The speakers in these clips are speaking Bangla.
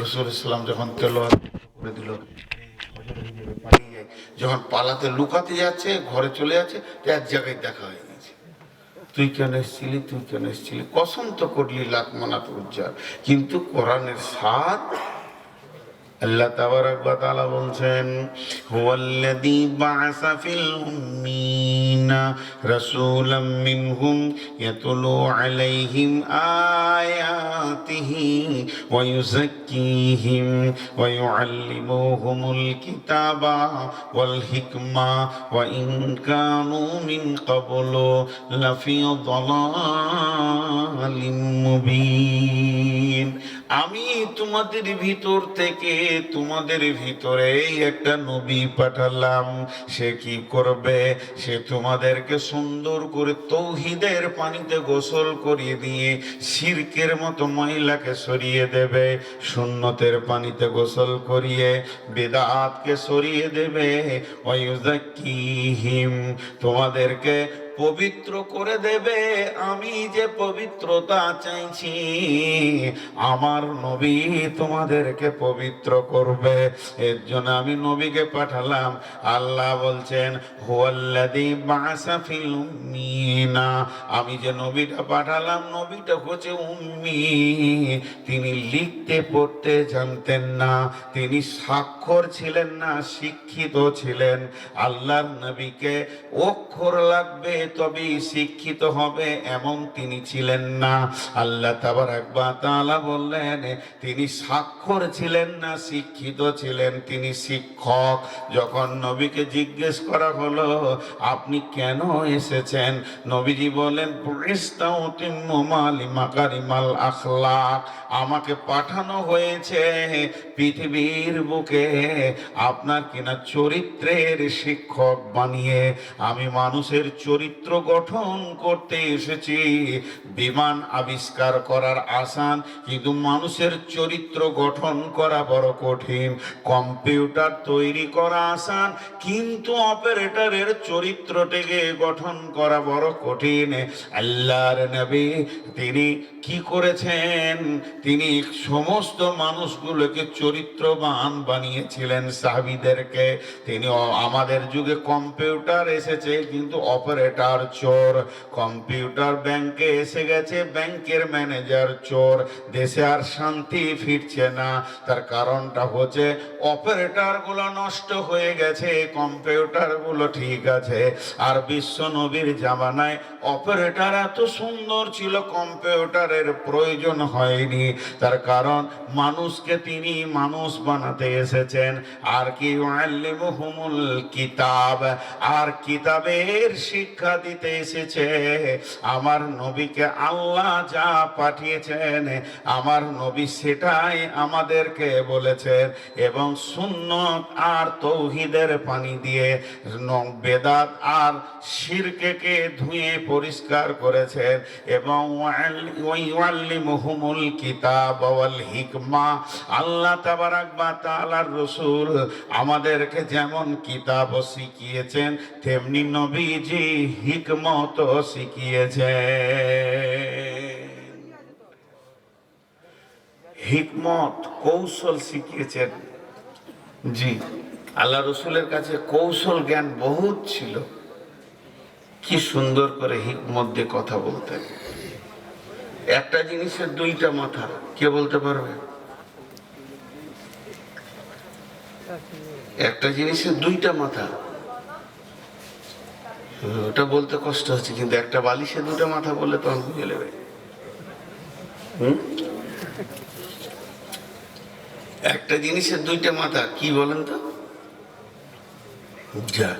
রসুল ইসলাম যখন করে দিল, যখন পালাতে লুকাতে যাচ্ছে, ঘরে চলে যাচ্ছে এক জায়গায় দেখা হয়ে গেছে। তুই কেন এসেছিলি? তুই কেন এসছিলি? কসম তো করলি লাখ মানাত উজ্জার কিন্তু কোরআনের সাথ আল্লাহ তাবারাক ওয়া তাআলা বলছেন, হুয়াল্লাযী বাআসা ফিল উম্মিনা রাসূলাম মিনহুম ইয়াতুলু আলাইহিম আয়াতিহি ওয়া ইউযাক্কিহিম ওয়া ইউআল্লিমুহুমুল কিতাবা ওয়াল হিকমা ওয়া ইন কানু মিন ক্বাবলু লাফি দালালিম মুবিন। আমি তোমাদের ভিতর থেকে তোমাদের ভিতরে একটা নবী পাঠালাম। সে কি করবে? সে তোমাদেরকে সুন্দর করে তৌহিদের পানিতে গোসল করিয়ে দিয়ে শিরকের মতো মহিলাকে সরিয়ে দেবে, সুন্নতের পানিতে গোসল করিয়ে বেদাতকে সরিয়ে দেবে। ওয়ুজাক্কিহিম তোমাদেরকে পবিত্র করে দেবে, আমি যে পবিত্রতা চাইছি, আমার নবী তোমাদেরকে পবিত্র করবে। এর জন্য আমি নবীকে পাঠালাম। আল্লাহ বলছেন আমি যে নবীটা পাঠালাম, নবীটা হচ্ছে উম্মি। তিনি লিখতে, পড়তে জানতেন না। তিনি স্বাক্ষর ছিলেন না, শিক্ষিত ছিলেন। আল্লাহর নবীকে অক্ষর লাগবে তবেই শিক্ষিত হবে, এমন তিনি ছিলেন না। আল্লাহ তাবার একবার তাআলা বললেন, তিনি স্বাক্ষর ছিলেন না, শিক্ষিত ছিলেন। তিনি শিক্ষক। যখন নবীকে জিজ্ঞেস করা হলো, আপনি কেন এসেছেন? নবীজি বলেন আমাকে পাঠানো হয়েছে পৃথিবীর বুকে। আপনার কিনা চরিত্রের শিক্ষক বানিয়ে। আমি মানুষের চরিত্র গঠন করতে এসেছি। বিমান আবিষ্কার করার আসান, কিন্তু মানুষের চরিত্র গঠন করা বড় কঠিন। কম্পিউটার তৈরি করা আসান, কিন্তু অপারেটরের চরিত্রটিকে গঠন করা বড় কঠিন। আল্লাহর নবী তিনি কি করেছেন? তিনি সমস্ত মানুষগুলোকে চরিত্রবান বানিয়েছিলেন সাহাবিদেরকে। তিনি আমাদের যুগে কম্পিউটার এসেছে, কিন্তু অপারেটর চোর কম্পিউটার ব্যাংকে এসে গেছে ব্যাংকের ম্যানেজার চোর। দেশে আর শান্তি ফিরছে না। তার কারণটা হচ্ছে অপারেটরগুলো নষ্ট হয়ে গেছে কম্পিউটারগুলো ঠিক আছে। আর বিশ্ব নবীর জামানায় অপারেটর এত সুন্দর ছিল, কম্পিউটারের প্রয়োজন হয়নি। তার কারণ মানুষকে তিনি মানুষ বানাতে এসেছেন। আর কি কিতাব। আর কিতাবের শিক্ষা দিতে এসেছে। আমার নবীকে আল্লাহ যা পাঠিয়েছেন, আমার নবী সেটাই আমাদেরকে বলেছেন এবং সুন্নত আর তৌহিদের পানি দিয়ে বেদাত আর শিরকেকে ধুয়ে পরিষ্কার করেছেন এবং ওয়াল্লিমুহুমুল কিতাব হিকমা। আল্লাহ তাবারাক বা তাআলার রাসূল আমাদেরকে যেমন কিতাব শিখিয়েছেন, তেমনি নবীজি হিকমত শিখিয়েছে হিকমত, কৌশল শিখিয়েছেন। জি, আল্লাহ রসুলের কাছে কৌশল জ্ঞান বহুত ছিল। কি সুন্দর করে হিকমত দিয়ে কথা বলতেন। একটা জিনিসের দুইটা মাথা, কে বলতে পারবে? একটা জিনিসের দুইটা মাথা। ওটা বলতে কষ্ট হচ্ছে, কিন্তু একটা বালিশে দুটো মাথা বললে তখন বুঝে নেবে। হুম? একটা জিনিসের দুইটা মাথা, কি বলেন তো? যা।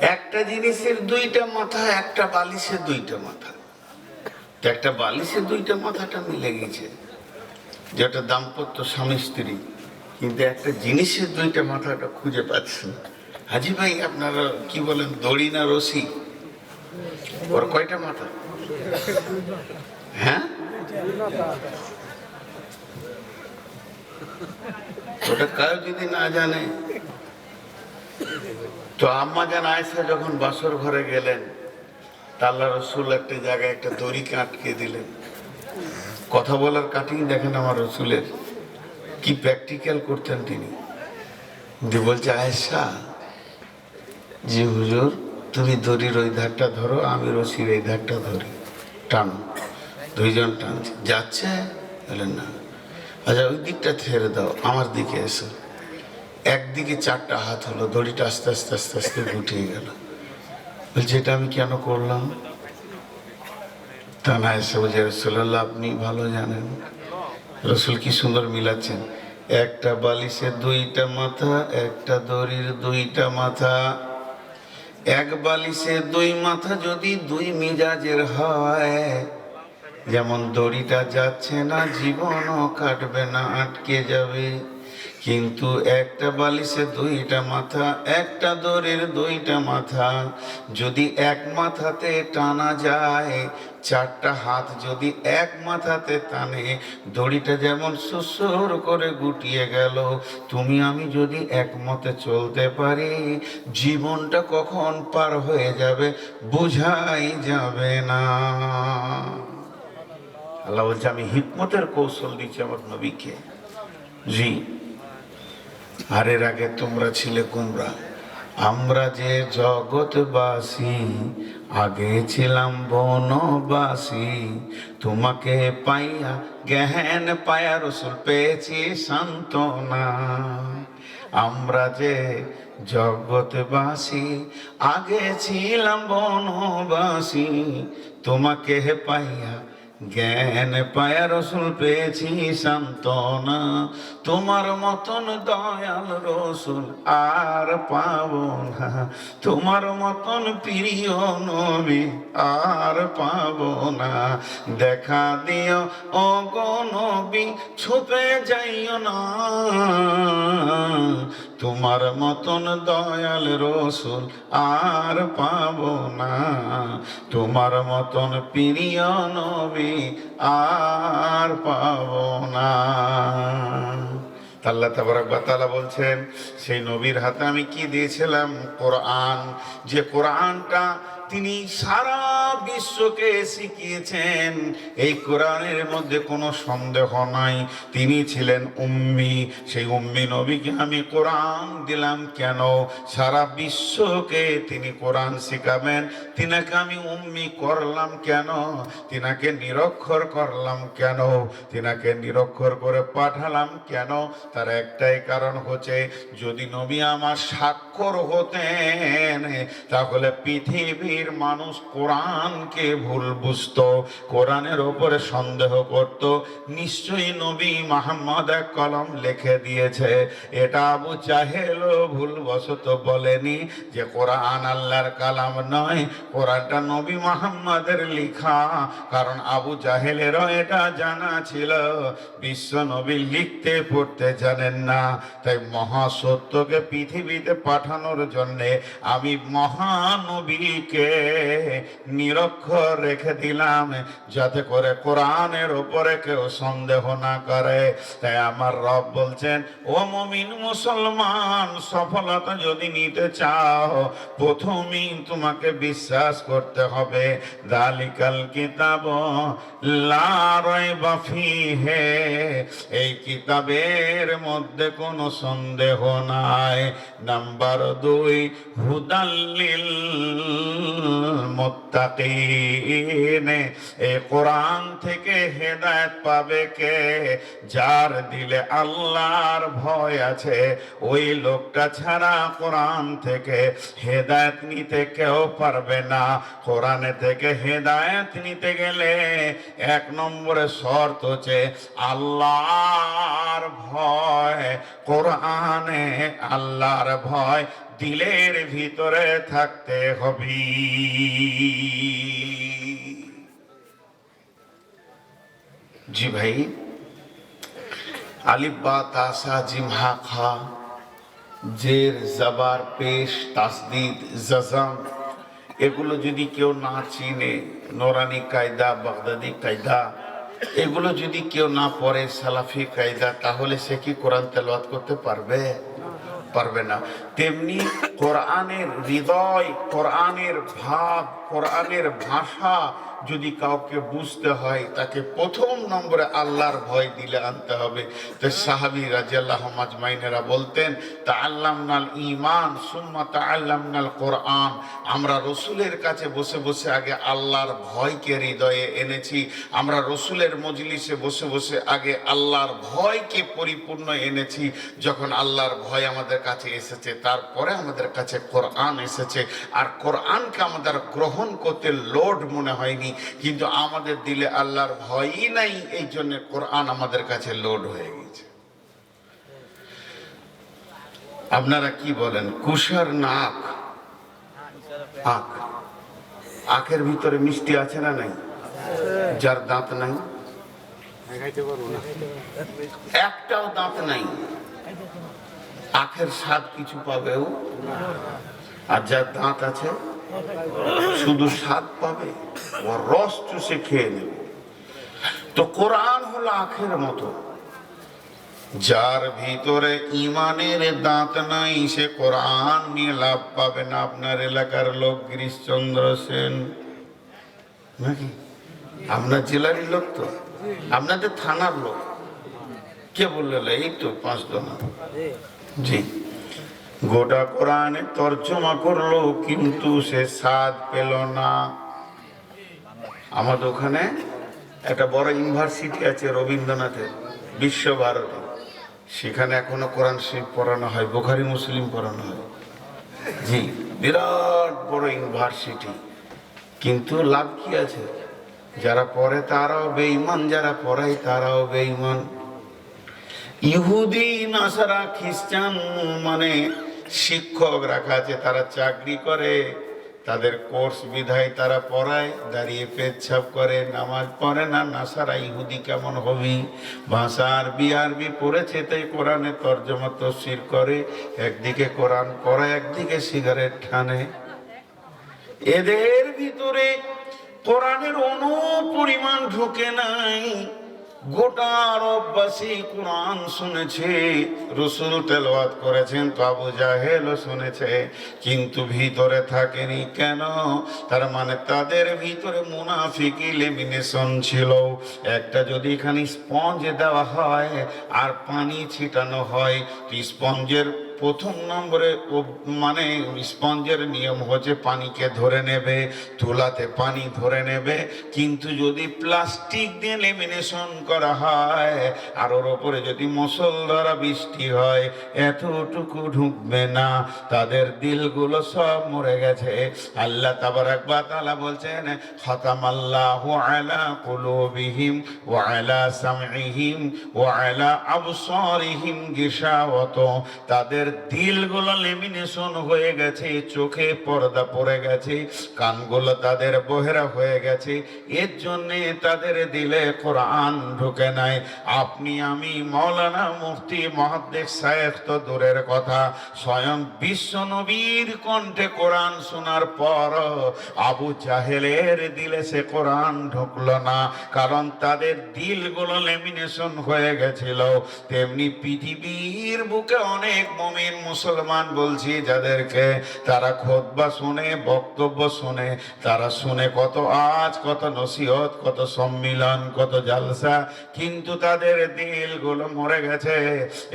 একটা জিনিসের দুইটা মাথা, একটা বালিশের দুইটা মাথা। একটা বালিশের দুইটা মাথাটা মিলে গেছে। যেটা দাম্পত্য স্বামী স্ত্রী, কিন্তু একটা জিনিসের দুইটা মাথাটা খুঁজে পাচ্ছেন। হাজি ভাই, আপনারা কি বলেন, দড়ি না রশি? ওর কয়টা মাথা? হ্যাঁ? ওটা কাউ যদি না জানে। তো আম্মা জান আয়সা যখন বাসর ঘরে গেলেন আল্লাহ রসুল একটা জায়গায় একটা দড়ি আটকে দিলেন। কথা বলার কাটিং দেখেন আমার রসুলের। কি প্র্যাকটিক্যাল করতেন তিনি। দিয়ে বলছে, আয়েশা, জি হুজুর, তুমি দড়ির ওই ধারটা ধরো, আমি রশির এই ধারটা ধরি। টানো। দুইজন টানছে। যাচ্ছে? বলেন না। আচ্ছা ওই দিকটা ছেড়ে দাও, আমার দিকে এসো। একদিকে চারটা হাত হলো, দড়িটা আস্তে আস্তে আস্তে আস্তে গুটিয়ে গেল। এটা আমি কেন করলাম? তা না, এসে বলছে রসুল্লাহ আপনি ভালো জানেন। রসুল কি সুন্দর মিলাচ্ছেন। একটা বালিশের দুইটা মাথা, একটা দড়ির দুইটা মাথা। এক বালিশে দুই মাথা যদি দুই মিজাজের হয়, যেমন দড়িটা যাচ্ছে না, জীবনও কাটবে না, আটকে যাবে। কিন্তু একটা বালিশে দুইটা মাথা, একটা দড়ির দুইটা মাথা। যদি এক মাথাতে টানা যায়, চারটা হাত যদি এক মাথাতে টানে, দড়িটা যেমন সুসুর করে গুটিয়ে গেল, তুমি আমি যদি একমতে চলতে পারি, জীবনটা কখন পার হয়ে যাবে বোঝাই যাবে না। আল্লাহ বলছে, আমি হিকমতের কৌশল দিচ্ছি আমার নবীকে। জি। আর এর আগে তোমরা ছিলে কুমরা। আমরা যে জগৎবাসী, আগে ছিলাম বনবাসী। তোমাকে পাইয়া, জ্ঞান পায়া রসুল পেয়েছি সান্ত্বনা। আমরা যে জগৎবাসী, আগে ছিলাম বনবাসী, তোমাকে পাইয়া জ্ঞান পায়া রসুল পেয়েছি সান্তনা তোমার মতন দয়াল রসুল আর পাব না। তোমার মতন প্রিয় নবী আর পাব না। দেখা দিও নবী, ছুপে যাইও না। তোমার মতন দয়াল রসুল আর পাব না। তোমার মতন প্রিয় নবী আর পাব না। আল্লাহ তাআলা বলছেন, সেই নবীর হাতে আমি কি দিয়েছিলাম? কোরআন। যে কোরআনটা তিনি সারা বিশ্বকে শিখিয়েছেন। এই কোরআনের মধ্যে কোনো সন্দেহ নাই। তিনি ছিলেন উম্মি। সেই উম্মি নবীকে আমি কোরআন দিলাম কেন? সারা বিশ্বকে তিনি কোরআন শিখাবেন। তিনাকে আমি উম্মি করলাম কেন? তিনাকে নিরক্ষর করলাম কেন? তিনাকে নিরক্ষর করে পাঠালাম কেন? তার একটাই কারণ হচ্ছে, যদি নবী আমার স্বাক্ষর হতেন, তাহলে পৃথিবীর মানুষ কোরআনকে ভুল বুঝতো, কোরআনের ওপরে সন্দেহ করত। নিশ্চয়ই নবী মাহমদ এক কলম লিখে দিয়েছে। এটা আবু চাহেল ভুল বশত বলেনি যে কোরআন আল্লাহর কালাম নয়, কোরআনটা নবী মাহমদের লিখা। কারণ আবু জাহেলেরও এটা জানা ছিল। বিশ্ব নবী লিখতে পড়তে জানেন না। তাই মহাসত্যকে পৃথিবীতে পাঠানোর জন্যে আমি মহানবীকে নিরক্ষর রেখে দিলাম, যাতে করে কোরআনের উপরে কেউ সন্দেহ না করে। তাই আমার রব বলছেন, ও মমিন মুসলমান, সফলতা যদি নিতে চাও, প্রথমেই তোমাকে বিশ্বাস করতে হবে, দালিকাল কিতাব লারাই বাফি হে এই কিতাবের মধ্যে কোনো সন্দেহ নাই। নাম্বার দুই হুদাল্লিল মুত্তাকিন এ কোরআন থেকে হেদায়েত পাবে কে? যার দিলে আল্লাহর ভয় আছে। ওই লোকটা ছাড়া কোরআন থেকে হেদায়েত নিতে কেউ পারবে না। কোরআনে থেকে হেদায়েত নিতে গেলে এক নম্বরে শর্ত হচ্ছে আল্লাহর ভয়, কোরআনে আল্লাহর ভয়। দিলের ভিতরে থাকতে হবে। জি ভাই। আলিফ বা তাসা জিম হা খা, জের, জবার, পেশ, তাসদিদ, জজম, এগুলো যদি কেউ না চিনে, নোরানি কায়দা, বাগদাদি কায়দা, এগুলো যদি কেউ না পড়ে, সালাফি কায়দা, তাহলে সে কি কোরআন তেলাওয়াত করতে পারবে? পারবে না। তেমনি কোরআনের হৃদয় কোরআনের ভাব কোরআনের ভাষা যদি কাউকে বুঝতে হয়, তাকে প্রথম নম্বরে আল্লাহর ভয় দিলে আনতে হবে। তো সাহাবি রাজিয়াল্লাহ মাজমাইনেরা বলতেন তা আল্লাম নাল ইমান সুম্মা তা আল্লাম নাল কোরআন। আমরা রসুলের কাছে বসে বসে আগে আল্লাহর ভয়কে হৃদয়ে এনেছি। আমরা রসুলের মজলিসে বসে বসে আগে আল্লাহর ভয়কে পরিপূর্ণ এনেছি। যখন আল্লাহর ভয় আমাদের কাছে এসেছে, তারপরে আমাদের কাছে কোরআন এসেছে। আর কোরআনকে আমাদের গ্রহণ করতে লোড মনে হয়নি। কিন্তু আমাদের দিলে আল্লাহর ভয়ই নাই, এই জন্য কোরআন আমাদের কাছে লোড হয়ে গেছে। আপনারা কি বলেন কুষার নাক? আখ আখের ভিতরে মিষ্টি আছে না নাই? যার দাঁত নাই? একটাও দাঁত নাই। আখের স্বাদ কিছু পাবেও? আর যার দাঁত আছে শুধু স্বাদ পাবে, ও রস চুষে খেয়ে নেবে। তো কোরআন হলো আখের মতো। যার ভিতরে ইমানের দাঁত নাই, সে কোরআন নিয়ে লাভ পাবে না। আপনার এলাকার লোক গিরিশচন্দ্র সেন। নাকি? আপনার জেলারই লোক তো। আপনাদের থানার লোক। কে বললে, এই তো পাঁচ দোনা জি। গোটা কোরআনে তর্জমা করল, কিন্তু সে স্বাদ পেল না। আমাদের ওখানে একটা বড় ইউনিভার্সিটি আছে রবীন্দ্রনাথের, বিশ্বভারতী। সেখানে এখনও কোরআন শরীফ পড়ানো হয়, বোখারি মুসলিম পড়ানো হয়। জি, বিরাট বড় ইউনিভার্সিটি। কিন্তু লাভ কি আছে? যারা পড়ে তারাও বেঈমান, যারা পড়ায় তারাও বেঈমান। ইহুদি, নাসারা, খ্রিস্টান মানে শিক্ষক রাখা আছে, তারা চাকরি করে, তাদের কোর্স বিধায় তারা পড়ায়, দাঁড়িয়ে পেচ্ছাপ করে, নামাজ পড়ে না, নাসারা ইহুদি কেমন হবি? ভাষা আরবি আরবি পড়েছে তাই কোরআনে তর্জমা তসির করে, একদিকে কোরআন পড়ে, একদিকে সিগারেট ঠানে এদের ভিতরে কোরআনের অনু পরিমাণ ঢুকে নাই। গোটা আরববাসী কোরআন শুনেছে, রসুল তেলওয়াত করেছেন, তো আবু জাহেলও শুনেছে, কিন্তু ভিতরে থাকেনি কেন? তার মানে তাদের ভিতরে মুনাফিক লেমিনেশন ছিল। একটা যদি এখানে স্পঞ্জ দেওয়া হয় আর পানি ছিটানো হয়, তো স্পঞ্জের প্রথম নম্বরে মানে স্পঞ্জের নিয়ম হচ্ছে পানিকে ধরে নেবে, তুলাতে পানি ধরে নেবে। কিন্তু যদি প্লাস্টিক দিয়ে লেমিনেশন করা হয় আর ওর ওপরে যদি মুসলধারা বৃষ্টি হয়, এতটুকু ঢুকবে না। তাদের দিলগুলো সব মরে গেছে। আল্লাহ তাবার একবার তালা বলছেন খতাম আল্লাহ আলা কুলুবিহিম ওয়া আলা সামইহিম ওয়া আলা আবসারিহিম গিশাওয়াত। তাদের দিলগুলো লেমিনেশন হয়ে গেছে, চোখে পর্দা পড়ে গেছে, কানগুলো তাদের বহেরা হয়ে গেছে। এর জন্য তাদের দিলে কোরআন ঢুকে নাই। আপনি, আমি, মৌলানা মুফতি মহাদ্দেশ সাহেব তো দূরের কথা। স্বয়ং বিশ্ব নবীর কণ্ঠে কোরআন শোনার পর আবু জাহেলের দিলে সে কোরআন ঢুকলো না, কারণ তাদের দিলগুলো লেমিনেশন হয়ে গেছিল। তেমনি পৃথিবীর বুকে অনেক মমিন মুসলমান বলছি যাদেরকে তারা খোদবা শুনে, বক্তব্য শুনে, তারা শুনে কত আজ, কত নসিহত, কত সম্মিলন, কত জালসা, কিন্তু তাদের দিলগুলো মরে গেছে।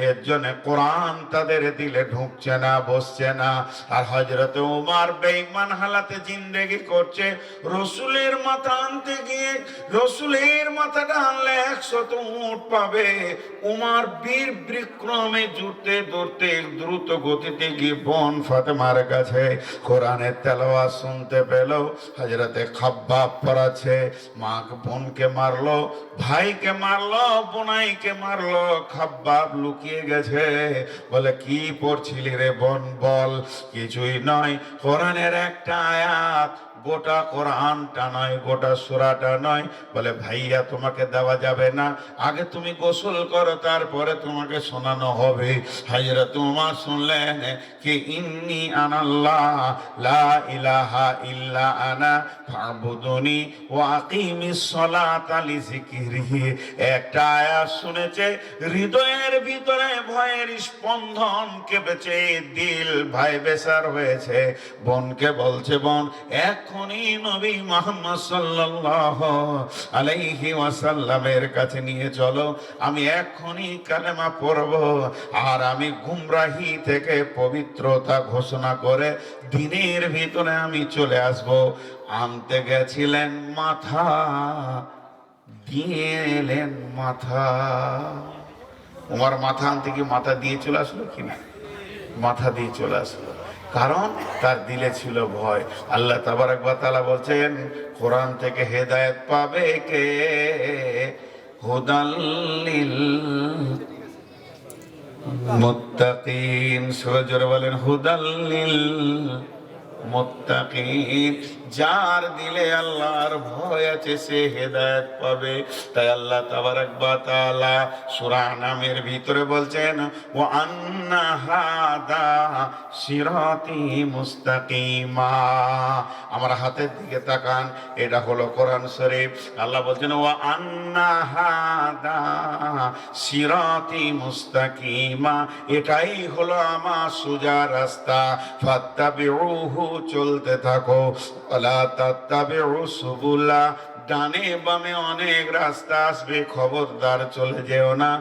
এর জন্য কোরআন তাদের দিলে ঢুকছে না, বসছে না। আর হজরত উমার বেঈমান হালাতে জিন্দেগি করছে। রসুলের মাথা আনতে গিয়ে রসুলের মাথাটা আনলে একশত উঠ পাবে। উমার বীর বিক্রমে জুটতে ধরতে দ্রুত গতিতে গিয়ে বোন ফাতেমার কাছে কোরআনের তেলাওয়া শুনতে পেল। হাজরাতে খাব্বাব পড়াচ্ছে মা বোনকে মারলো, ভাইকে মারলো, বোনাইকে মারলো। খাব্বাব লুকিয়ে গেছে, বলে, কি পড়ছিলি রে বোন, বল, কিছুই নয়। কোরআনের একটা আয়াত গোটা কোরআনটা নয়, গোটা সুরাটা নয়। বলে, ভাইয়া, তোমাকে দেওয়া যাবে না। আগে তুমি গোসল করো, তারপরে তোমাকে শোনানো হবে। হাজরা তোমার শুনলেন কি? ইন্নি আনাল্লাহ, লা ইলাহা ইল্লা আনা ফাবুদুনি ওয়া আকিমিস সালাতা লিযিকরিহি। একটা আয়াত শুনেছে, হৃদয়ের ভিতরে ভয়ের স্পন্দন কেঁপেছে, দিল ভাই বেসার হয়েছে। বোনকে বলছে, বোন এখনই নবী মোহাম্মদ ওয়াসাল্লামের কাছে নিয়ে চলো। আমি কালেমা আর আমি গুমরাহি থেকে পবিত্রতা ঘোষণা করে দিনের ভিতরে আমি চলে আসব। আনতে গেছিলেন মাথা, দিয়ে এলেন মাথা। তোমার মাথা আনতে কি মাথা দিয়ে চলে আসলো কিনা? মাথা দিয়ে চলে আসলো। কারণ তার দিলে ছিল ভয়। আল্লাহ তাবারাকবা তাআলা বলছেন, কোরআন থেকে হেদায়ত পাবে কে? হুদাল্লিল মুত্তাকিন। সূরা জোরে বলেন হুদাল্লিল মুত্তাকিন। যার দিলে আল্লাহর ভয় আছে, সে হেদায়েত পাবে। তাই আল্লাহ তাবারাক সূরা নামের ভিতরে বলছেন, ওয়া আন্না হাদা মুস্তাকিমা। আমার হাতের দিকে তাকান, এটা হলো কোরআন শরীফ। আল্লাহ বলছেন, ওয়া আন্না হাদা সিরাতি মুস্তাকিমা। এটাই হলো আমার সোজা রাস্তা। ফাত্তাবিউহু, চলতে থাকো। ডানে বামে অনেক রাস্তা আসবে, খবরদার চলে যেও না।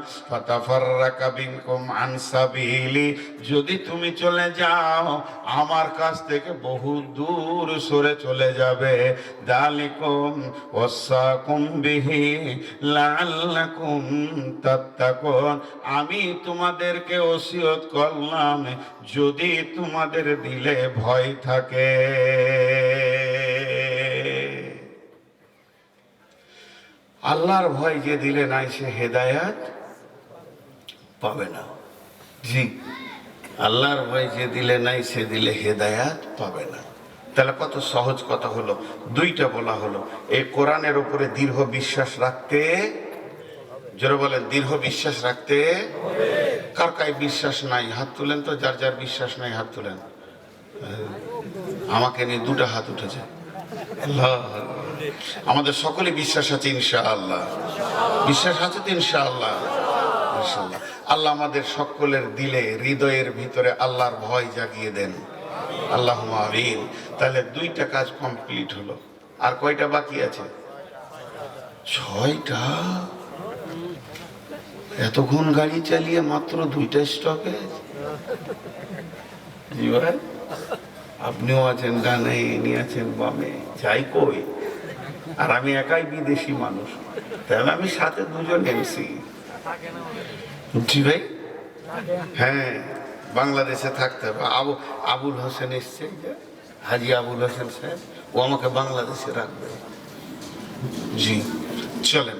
যদি তুমি চলে যাও, আমার কাছ থেকে বহু দূর সরে চলে যাবে। আমি তোমাদেরকে ওসিয়ত করলাম, যদি তোমাদের দিলে ভয় থাকে। আল্লাহর ভয় যে দিলে নাই সে হেদায়াত পাবে না। জি। আল্লাহর ভয় যে দিলে নাই সে দিলে হেদায়াত পাবে না। তাহলে কত সহজ কথা হলো। দুইটা বলা হলো। এই কোরআনের উপরে দৃঢ় বিশ্বাস রাখতে, জোরে বলেন দীর্ঘ বিশ্বাস রাখতে কার কায় বিশ্বাস নাই? হাত তুলেন তো, যার যার বিশ্বাস নাই হাত তুলেন। আমাকে নিয়ে দুটো হাত উঠেছে। আল্লাহ। আমাদের সকলে বিশ্বাস আছে, ইনশাআল্লাহ। বিশ্বাস আছে তো, ইনশাআল্লাহ? ইনশাআল্লাহ। আল্লাহ আমাদের সকলের দিলে, হৃদয়ের ভিতরে আল্লাহর ভয় জাগিয়ে দেন। আল্লাহ আমিন। তাহলে দুইটা কাজ কমপ্লিট হলো। আর কয়টা বাকি আছে? ছয়টা? এতক্ষণ গাড়ি চালিয়ে মাত্র দুইটা স্টপে? আপনিও আছেন ডানে, ইনি আছেন বামে। যাই কই। আর আমি একাই বিদেশি মানুষ তাহলে আমি সাথে দুজন এমসি জি ভাই হ্যাঁ বাংলাদেশে থাকতে হবে আবু আবুল হোসেন এসছে এই যে, হাজি আবুল হোসেন সাহেব ও আমাকে বাংলাদেশে রাখবে জি চলেন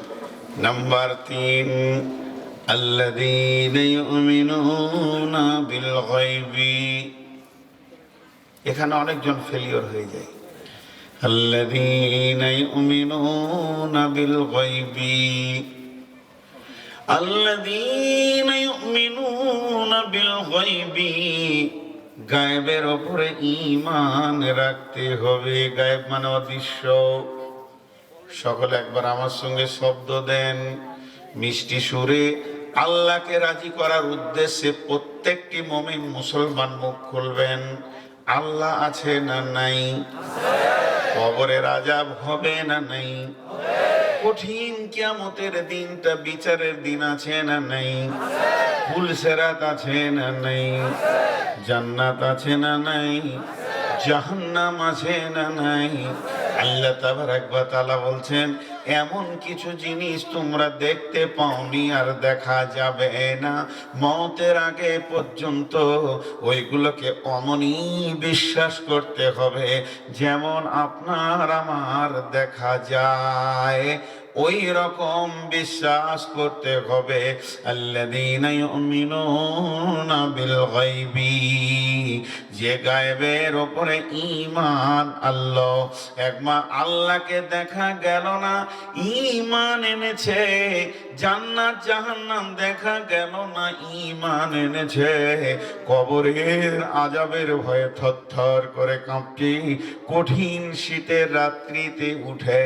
নাম্বার তিন الذين يؤمنون بالغيب এখানে অনেকজন ফেলিওর হয়ে যায় الذين يؤمنون بالغيب الذين يؤمنون بالغيب গায়েবের ওপরে ঈমান রাখতে হবে গায়েব মানে অদৃশ্য সকলে একবার আমার সঙ্গে শব্দ দেন মিষ্টি সুরে আল্লাহকে রাজি করার উদ্দেশ্যে প্রত্যেকটি মমিন মুসলমান মুখ খুলবেন আল্লাহ আছে না নাই কবরের রাজা হবে না নেই। কঠিন কিয়ামতের দিনটা বিচারের দিন আছে না নাই। ফুলসেরাত আছে না নেই। জান্নাত আছে না নাই। জাহান্নাম আছে না নাই। আল্লাহ তাবারাক ওয়া তালা বলছেন, এমন কিছু জিনিস তোমরা দেখতে পাওনি আর দেখা যাবে না। মতের আগে পর্যন্ত ওইগুলোকে অমনি বিশ্বাস করতে হবে। যেমন আপনার, আমার দেখা যায়। ওই রকম বিশ্বাস করতে হবে যে গায়েবের ওপরে ইমান আল্লাহ একমা আল্লাহকে দেখা গেল না ইমান এনেছে, জান্নাত জাহান্নাম দেখা গেল না ইমান এনেছে। কবরের আজাবের ভয়ে থরথর করে কাঁপছি কঠিন শীতের রাত্রিতে উঠে